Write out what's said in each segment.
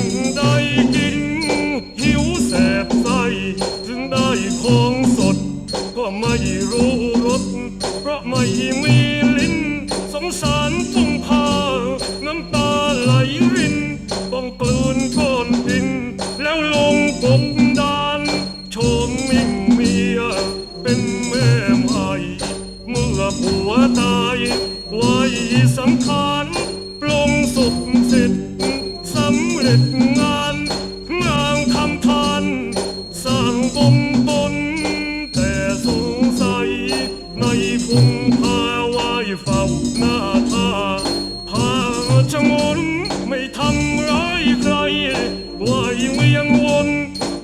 สิ่งใดกิน หิวแสบไส้ถึงได้ของสด ก็ไม่รู้รสเพราะไม่มีลิ้น สงสารทุ่งพาน้ำตาไหลรินต้องกลืนก้อนดิน แล้วลงกบดานชมมิ่งเมีย เป็นแม่ใหม่เมื่อผัวตายไว้สังขารปลงสร็จสำ เร็จงานงามคำทานสร้างบงบน แต่สงสัย ในพุงพาวายเฝ้าหน้าตาพาชะงนไม่ทำร้ายใครวายเวียงวน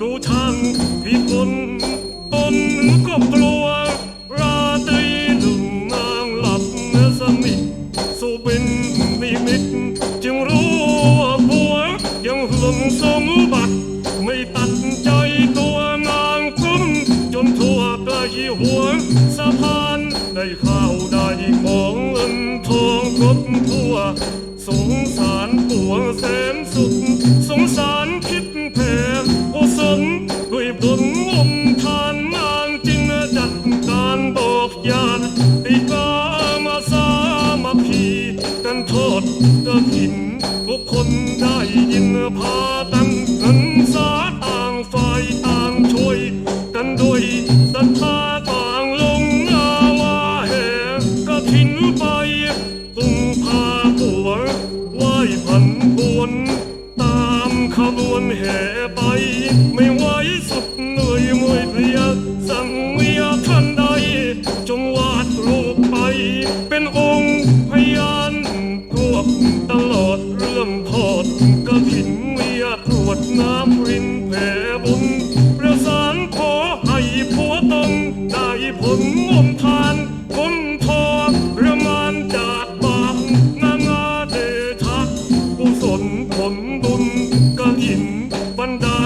ดูทางผิดคนตนก็กลัว หัวสะพานได้ข้าวได้ของเงินทองครบทั่ว สงสารปัวแสนสุข สงสารคิดแผ่โอสนด้วยบนอมทานนางจึงจัดการบอกญาติ นแห่ไป ไม่ไหวสุดเหนื่อยมวยเพลียสังเวียท่านใด จงวาดรูปไป เป็นองค์พยานทวบตลอดเรื่องทอดกระถินเวียตรวดน้ำริน ก็อินบันดา